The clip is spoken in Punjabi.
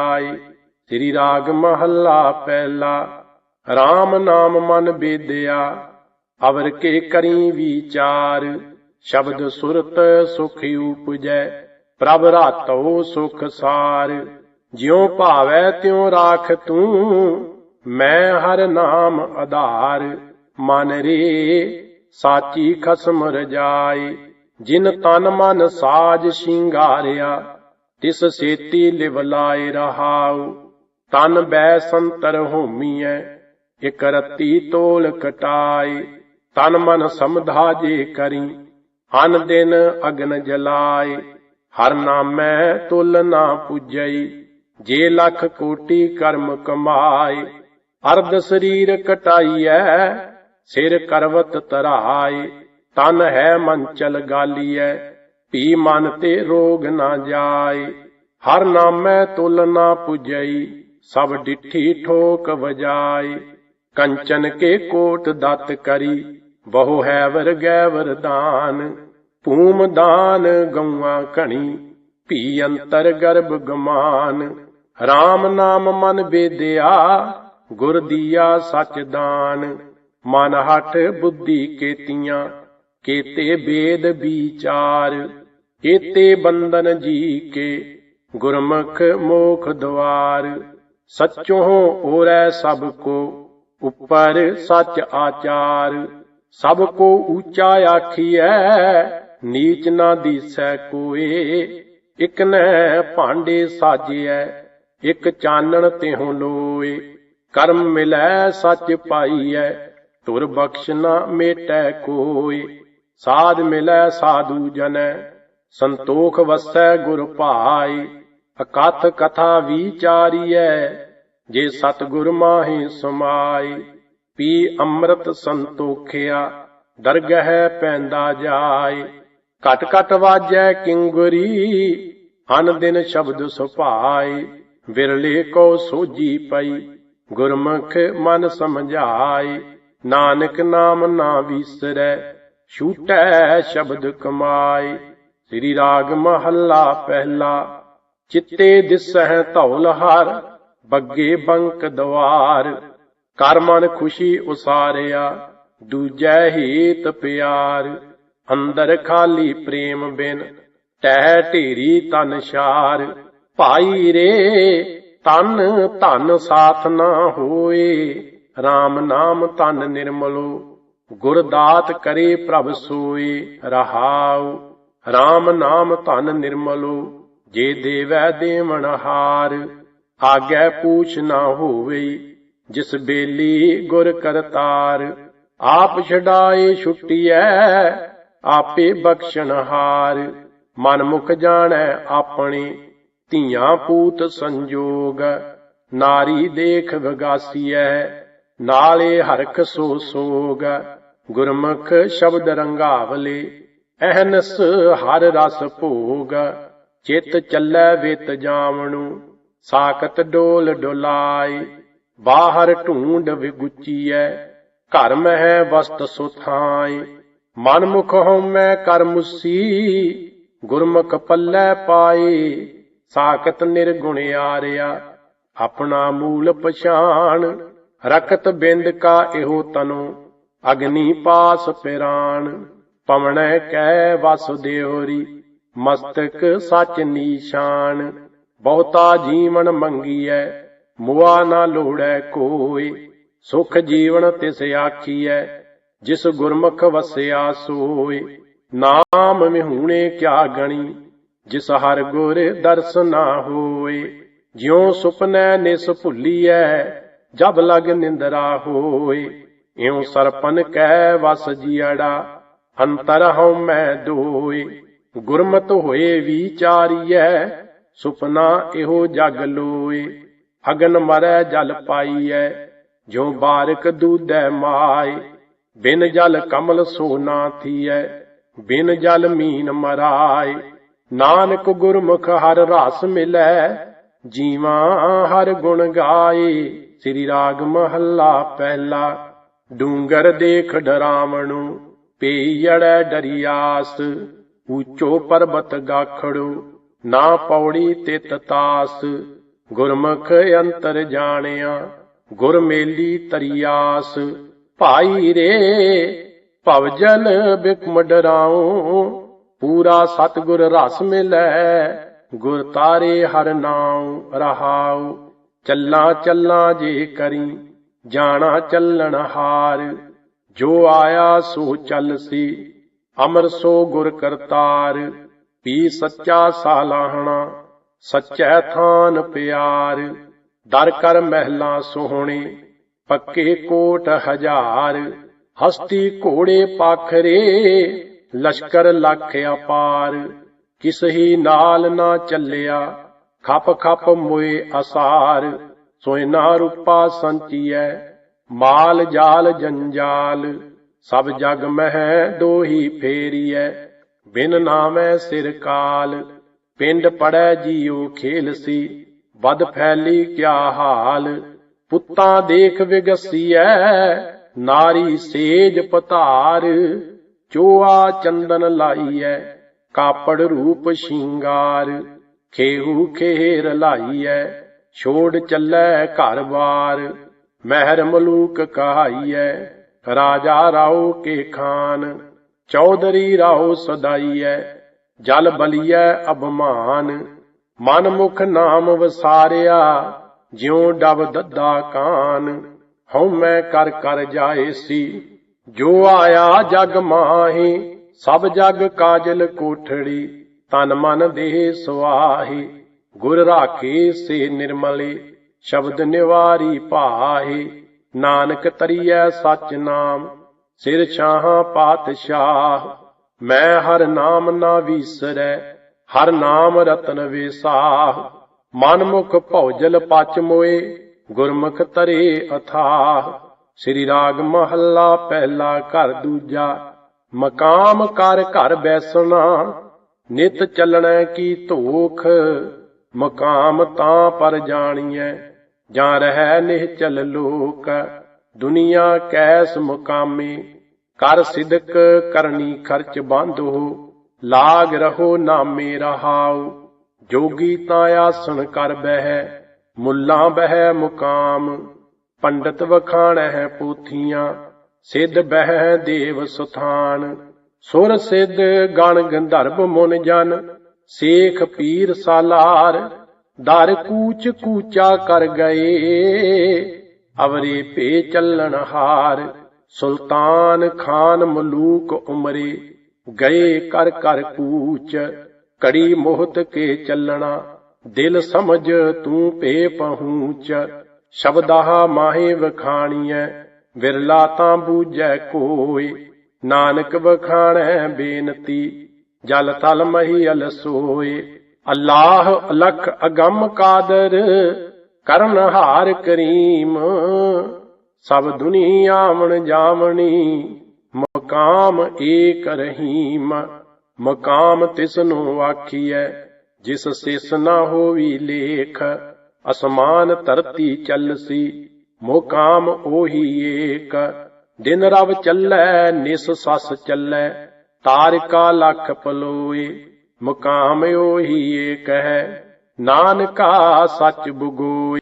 ਆਏ ਸ੍ਰੀ ਰਾਗ ਮਹੱਲਾ ਪਹਿਲਾ। RAM ਨਾਮ ਮਨ ਬੇਦਿਆ। ਅਵਰ ਕੇ ਕਰੀ ਵਿਚਾਰ। ਸ਼ਬਦ ਸੁਰਤ ਸੁਖ ਉਪਜੈ। ਪ੍ਰਭ ਰਾਤੋ ਸੁਖ ਸਾਰ। ਜਿਉ ਭਾਵੈ ਤਿਉ ਰਾਖ ਤੂੰ। ਮੈਂ ਹਰ ਨਾਮ ਆਧਾਰ। ਮਨ ਰੇ ਸਾਚੀ ਖਸਮ ਰਜਾਈ ਜਿਨ ਤਨ ਮਨ ਸਾਜ ਸ਼ਿੰਗਾਰਿਆ। ਤਿਸ ਸੇਤੀ ਲਿਵਲਾਏ ਰਹਾਉ, ਤਨ ਬੈ ਸੰਤਰ ਹੋਮੀਐ, ਇਕ ਰਤੀ ਤੋਲ ਕਟਾਈ ਤਨ ਮਨ ਸਮਧਾ ਜੇ ਕਰੀ ਹਨ ਦਿਨ ਅਗਨ ਜਲਾਏ ਹਰ ਨਾਮੈ ਤੁਲ ਨਾ ਪੁਜਈ, ਜੇ ਲੱਖ ਕੋਟੀ ਕਰਮ ਕਮਾਏ ਅਰਧ ਸਰੀਰ ਕਟਾਈਐ, ਸਿਰ ਕਰਵਤ ਤਰਾਏ ਤਨ ਹੈ ਮੰਚਲ ਗਾਲੀਐ ਭੀ ਮਨ ਤੇ ਰੋਗ ਨਾ ਜਾਏ, ਹਰ ਨਾਮੈ ਤੁਲ ਨਾ ਪੁਜਈ, ਸਭ ਡਿਠੀ ਠੋਕ ਵਜਾਏ। ਕੰਚਨ ਕੇ ਕੋਟ ਦਤ ਕਰੀ, ਬਹੁ ਹੈ ਵਰ ਗੈ ਵਰਦਾਨ ਭੂਮ ਦਾਨ ਗਊਆਂ ਘਣੀ, ਭੀ ਅੰਤਰ ਗਰਭ ਗਮਾਨ। RAM ਨਾਮ ਮਨ ਬੇਦਿਆ, ਗੁਰ ਦੀਆ ਸਚ ਦਾਨ। ਮਨ ਹਟ ਬੁੱਧੀ ਕੇਤੀਆਂ, ਕੇਤੇ ਬੇਦ ਵਿਚਾਰ ਕੇਤੇ ਬੰਧਨ ਜੀ ਕੇ, ਗੁਰਮੁਖ ਮੋਖ ਦਵਾਰ, ਸਚੋ ਓਰੈ ਸਭ ਕੋ, ਉਪਰ ਸਚ ਆਚਾਰ, ਸਭ ਕੋ ਉੱਚਾ ਆਖੀਐ, ਨੀਚ ਨਾ ਦੀਸੈ ਕੋਏ, ਇਕ ਨੈ ਭਾਂਡੇ ਸਾਜਿਐ, ਇਕ ਚਾਨਣ ਤਿਹੁ ਲੋਏ, ਕਰਮ ਮਿਲੈ ਸਚ ਪਾਈਐ ਤੁਰ ਬਖਸ਼ ਨਾ ਮੇਟੈ ਕੋਏ, ਸਾਧ ਮਿਲੈ ਸਾਧੂ ਜਨੈ ਸੰਤੋਖ ਵਸੈ ਗੁਰ ਭਾਈ, ਅਕਥ ਕਥਾ ਵਿਚਾਰੀਐ, ਜੇ ਸਤਿਗੁਰ ਮਾਹੀ ਸਮਾਈ, ਪੀ ਅੰਮ੍ਰਿਤ ਸੰਤੋਖਿਆ, ਦਰਗਹਿ ਪੈਂਦਾ ਜਾਏ ਘਟ ਘਟ ਵਾਜੈ ਕਿੰਗੁਰੀ, ਅਨ ਦਿਨ ਸ਼ਬਦ ਸੁਭਾਈ, ਵਿਰਲੇ ਕੋ ਸੋਜੀ ਪਈ, ਗੁਰਮੁਖ ਮਨ ਸਮਝਾਈ। ਨਾਨਕ ਨਾਮ ਨਾ ਵਿਸਰੈ, ਛੂਟੈ ਸ਼ਬਦ ਕਮਾਈ। ਸ੍ਰੀ ਰਾਗ ਮਹੱਲਾ ਪਹਿਲਾ। ਚਿੱਤੇ ਦਿਸਹਿ ਧੌਲ ਹਰ, ਬੱਗੇ ਬੰਕ ਦਵਾਰ। ਕਰ ਮਨ ਖੁਸ਼ੀ ਉਸਾਰਿਆ, ਦੂਜੈ ਹੀਤ ਪਿਆਰ। ਅੰਦਰ ਖਾਲੀ ਪ੍ਰੇਮ ਬਿਨ ਟਹਿ ਢੇਰੀ ਤਨ ਸ਼ਾਰ। ਭਾਈ ਰੇ, ਤਨ ਧਨ ਸਾਥ ਨਾ ਹੋਏ। RAM ਨਾਮ ਤਨ ਨਿਰਮਲੋ, ਗੁਰਦਾਤ ਕਰੇ ਪ੍ਰਭ ਸੋਏ, ਰਹਾਉ। RAM ਨਾਮ ਧਨ ਨਿਰਮਲੋ, ਜੇ ਦੇਵੈ ਦੇਵਨ ਹਾਰ, ਆਗੈ ਪੂਛ ਨਾ ਹੋਵੇ, ਜਿਸ ਬੇਲੀ ਗੁਰ ਕਰਤਾਰ ਆਪ ਛਡਾਏ ਛੁੱਟੀਐ, ਆਪੇ ਬਖਸ਼ਣ ਹਾਰ ਮਨ ਮੁਖ ਜਾਣੈ ਆਪਣੇ, ਧੀਆਂ ਪੂਤ ਸੰਜੋਗ, ਨਾਰੀ ਦੇਖ ਵਿਗਾਸੀਐ, ਨਾਲੇ ਹਰਖ ਸੋ ਸੋਗ, ਗੁਰਮੁਖ ਸ਼ਬਦ ਰੰਗਾਵਲੇ ਅਹਨਸ ਹਰ ਰਸ ਭੋਗ, ਚਿਤ ਚੱਲੈ ਵਿਤ ਜਾਵਣੂ, ਸਾਖਤ ਡੋਲ ਡੋਲਾਈ, ਬਾਹਰ ਢੂੰਡ ਵਿਗੁਚੀਐ, ਘਰ ਮਹਿ ਵਸਤ ਸੁਥਾਈ ਮਨ ਮੁਖ ਹਉਮੈ ਕਰ ਮੁਸੀ, ਗੁਰਮੁਖ ਪੱਲੇ ਪਾਏ ਸਾਖਤ ਨਿਰਗੁਣ ਆਰਿਆ, ਆਪਣਾ ਮੂਲ ਪਛਾਣ, ਰਖਤ ਬਿੰਦ ਕਾ ਇਹੋ ਤਨੋ, ਅਗਨੀ ਪਾਸ ਪਿਰਾਣ। ਪਵਣੈ ਕੈ ਵਸੁਦੇਵਰੀ ਮਸਤਕ ਸਚ ਨੀਸ਼ਾਨ। ਬਹੁਤਾ ਜੀਵਨ ਮੰਗੀਐ, ਮੁਆ ਨਾ ਲੋੜੈ ਕੋਈ ਸੁਖ ਜੀਵਨ ਤਿਸ ਆਖੀਐ, ਜਿਸ ਗੁਰਮੁਖ ਵਸਿਆ ਸੋਏ ਨਾਮ ਵਿਹੂਣੇ ਕਿਆ ਗਣੀ, ਜਿਸ ਹਰ ਗੁਰ ਦਰਸ ਨਾ ਹੋਏ ਜਿਉ ਸੁਪਨੈ ਨਿਸ ਭੁੱਲੀਐ, ਜਬ ਲਗ ਨਿੰਦਰਾ ਹੋਏ ਇਉ ਸਰਪਨ ਕਹਿ ਵਸ ਜੀੜਾ ਅੰਤਰ ਹਉ ਮੈਂ ਦੋਏ ਗੁਰਮਤ ਹੋਏ ਵਿਚਾਰੀਐ ਸੁਪਨਾ ਇਹੋ ਜਗ ਲੋਏ ਅਗਨ ਮਰੈ ਜਲ ਪਾਈਐ ਜੋ ਬਾਰਕ ਦੂਦੈ ਮਾਈ। ਬਿਨ ਜਲ ਕਮਲ ਸੋਨਾ ਥੀਐ, ਬਿਨ ਜਲ ਮੀਨ ਮਰਾਏ ਨਾਨਕ ਗੁਰਮੁਖ ਹਰ ਰਸ ਮਿਲੈ, ਜੀਵਾ ਹਰ ਗੁਣ ਗਾਏ ਸ੍ਰੀ ਰਾਗ ਮਹੱਲਾ ਪਹਿਲਾ, ਡੂੰਗਰ ਦੇਖ ਡਰਾਵਣੂ ਪੇਯੜੈ ਡਰਿਆਸ ਊਚੋ ਪਰਬਤ ਗਾਖੜੋ, ਨਾ ਪੌੜੀ ਤੇ ਤਾਸ। ਗੁਰਮੁਖ ਅੰਤਰ ਜਾਣਿਆ ਗੁਰਮੇਲੀ ਤਰੀਆਸ। ਭਾਈ ਰੇ ਭਵਜਨ ਬਿਕਮ ਡਰਾਉ, ਪੂਰਾ ਸਤਗੁਰ ਰਸ ਮਿਲੈ, ਗੁਰ ਤਾਰੇ ਹਰ ਨਾਉ ਰਹਾਉ। ਚੱਲਾਂ ਚੱਲਾਂ ਜੇ ਕਰੀ, ਜਾਣਾ ਚੱਲਣ ਹਾਰ। ਜੋ ਆਇਆ ਸੋ ਚੱਲ ਸੀ, ਅਮਰ ਸੋ ਗੁਰ ਕਰਤਾਰ ਪੀ ਸੱਚਾ ਸਾਲਾਹਣਾ, ਸੱਚੈ ਥਾਨ ਪਿਆਰ, ਦਰ ਕਰ ਮਹਿਲਾ ਸੋਹਣੇ, ਪੱਕੇ ਕੋਟ ਹਜ਼ਾਰ, ਹਸਤੀ ਘੋੜੇ ਪਾਖਰੇ, ਲਸ਼ਕਰ ਲੱਖ ਅਪਾਰ ਕਿਸ ਹੀ ਨਾਲ ਨਾ ਚੱਲਿਆ, ਖਪ ਖਪ ਮੋਏ ਅਸਾਰ, ਸੋਇਨਾ ਰੂਪਾ ਸੰਚੀਐ ਮਾਲ ਜਾਲ ਜੰਜਾਲ, ਸਭ ਜਗ ਮਹਿ ਦੋਹੀ ਫੇਰੀਐ, ਬਿਨ ਨਾਮੈ ਸਿਰ ਕਾਲ, ਪਿੰਡ ਪੜੈ ਜੀਉ ਖੇਲ ਸੀ ਬਦ ਫੈਲੀ ਕਿਆ ਹਾਲ, ਪੁੱਤਾਂ ਦੇਖ ਵਿਗਸੀਐ, ਨਾਰੀ ਸੇਜ ਪਤਾਰ, ਚੋਆ ਚੰਦਨ ਲਾਈਐ, ਕਾਪੜ ਰੂਪ ਸ਼ਿੰਗਾਰ, ਖੇਹੂ ਖੇਰ ਲਾਈਐ, ਛੋੜ ਚੱਲੈ ਘਰ ਬਾਰ। ਮਹਿਰ ਮਲੂਕ ਕਹਾਈਐ, ਰਾਜਾ ਰਾਓ ਕੇ ਖਾਨ, ਚੌਧਰੀ ਰਾਓ ਸਦਾਈਐ, ਜਲ ਬਲੀਐ ਅਭਮਾਨ ਮਨ ਮੁਖ ਨਾਮ ਵਸਾਰਿਆ, ਜਿਉ ਡਬ ਦੱਦਾ ਕਾਨ, ਹਉ ਮੈਂ ਕਰ ਕਰ ਜਾਏ ਸੀ ਜੋ ਆਇਆ ਜਗ ਮਾਹੀ, ਸਭ ਜਗ ਕਾਜਲ ਕੋਠੜੀ, ਤਨ ਮਨ ਦੇਹ ਸੁਆਹੀ ਗੁਰ ਰਾਖੇ ਸੇ ਨਿਰਮਲੇ। ਸ਼ਬਦ ਨਿਵਾਰੀ ਭਾਹੀ ਨਾਨਕ ਤਰੀਐ ਸਚ ਨਾਮ, ਸਿਰ ਛਾਹਾਂ ਪਾਤਸ਼ਾਹ, ਮੈਂ ਹਰ ਨਾਮ ਨਾ ਵੀਸਰੈ, ਹਰ ਨਾਮ ਰਤਨ ਵੇਸਾਹ ਮਨ ਮੁਖ ਭੌਜਲ ਪਚ ਮੋਏ, ਗੁਰਮੁਖ ਤਰੇ ਅਥਾਹ, ਸ੍ਰੀ ਰਾਗ ਮਹੱਲਾ ਪਹਿਲਾ ਘਰ ਦੂਜਾ, ਮਕਾਮ ਕਰ ਘਰ ਬੈਸਣਾ, ਨਿਤ ਚੱਲਣਾ ਕੀ ਧੋਖ, ਮਕਾਮ ਤਾਂ ਪਰ ਜਾਣੀਐ ਜਾਂ ਰਹਿ ਨਿਹਚਲ ਲੋਕ, ਦੁਨੀਆ ਕੈਸ ਮੁਕਾਮੇ, ਕਰ ਸਿਦਕ ਕਰਨੀ ਖਰਚ ਬੰਧੋ, ਲਾਗ ਰਹੋ ਨਾਮੇ ਰਹਾਉ, ਜੋਗੀ ਤਾਂ ਆਸਣ ਕਰ ਬਹਿ, ਮੁੱਲਾ ਬਹਿ ਮੁਕਾਮ, ਪੰਡਤ ਵਖਾਣੈ ਪੋਥੀਆਂ, ਸਿੱਧ ਬਹਿ ਦੇਵ ਸੁਥਾਨ, ਸੁਰ ਸਿੱਧ ਗਣ ਗੰਧਰਵ ਮੁਨ ਜਨ, ਸੇਖ ਪੀਰ ਸਾਲਾਰ ਦਰ ਕੂਚ ਕੂਚਾ ਕਰ ਗਏ। ਅਵਰੇ ਭੇ ਚੱਲਣ ਹਾਰ। ਸੁਲਤਾਨ ਖਾਨ ਮਲੂਕ ਉਮਰੇ। ਗਏ ਕਰ ਕਰ ਕੂਚ। ਕੜੀ ਮੋਹਤ ਕੇ ਚੱਲਣਾ। ਦਿਲ ਸਮਝ ਤੂੰ ਭੇ ਪਹੁੰਚ। ਸ਼ਬਦਾਹ ਮਾਹੇ ਵਖਾਣੀਐ। ਵਿਰਲਾ ਤਾਂ ਬੂਝੈ ਕੋਏ ਨਾਨਕ ਵਖਾਣੈ ਬੇਨਤੀ। ਜਲ ਤਲ ਮਹੀ ਅਲ ਸੋਏ ਅੱਲਾਹ ਅਲਖ ਅਗੰਮ ਕਾਦਰ, ਕਰਨ ਹਾਰ ਕਰੀਮ। ਸਭ ਦੁਨੀਆ ਆਵਣ ਜਾਵਣੀ, ਮਕਾਮ ਏਕ ਰਹੀਮ। ਮਕਾਮ ਤਿਸ ਨੂੰ ਆਖੀਐ, ਜਿਸ ਸਿਸ ਨਾ ਹੋਵੀ ਲੇਖ। ਅਸਮਾਨ ਧਰਤੀ ਚੱਲਸੀ, ਮੋਕਾਮ ਉਹੀ ਏਕ। ਦਿਨ ਰਵ ਚੱਲੈ, ਨਿਸ ਸਸ ਚੱਲੈ, ਤਾਰਿਕਾ ਲਖ ਪਲੋਏ। ਮੁਕਾਮ ਉਹੀ ਏਕ ਹੈ। ਨਾਨਕਾ ਸੱਚ ਬੁਗੋਏ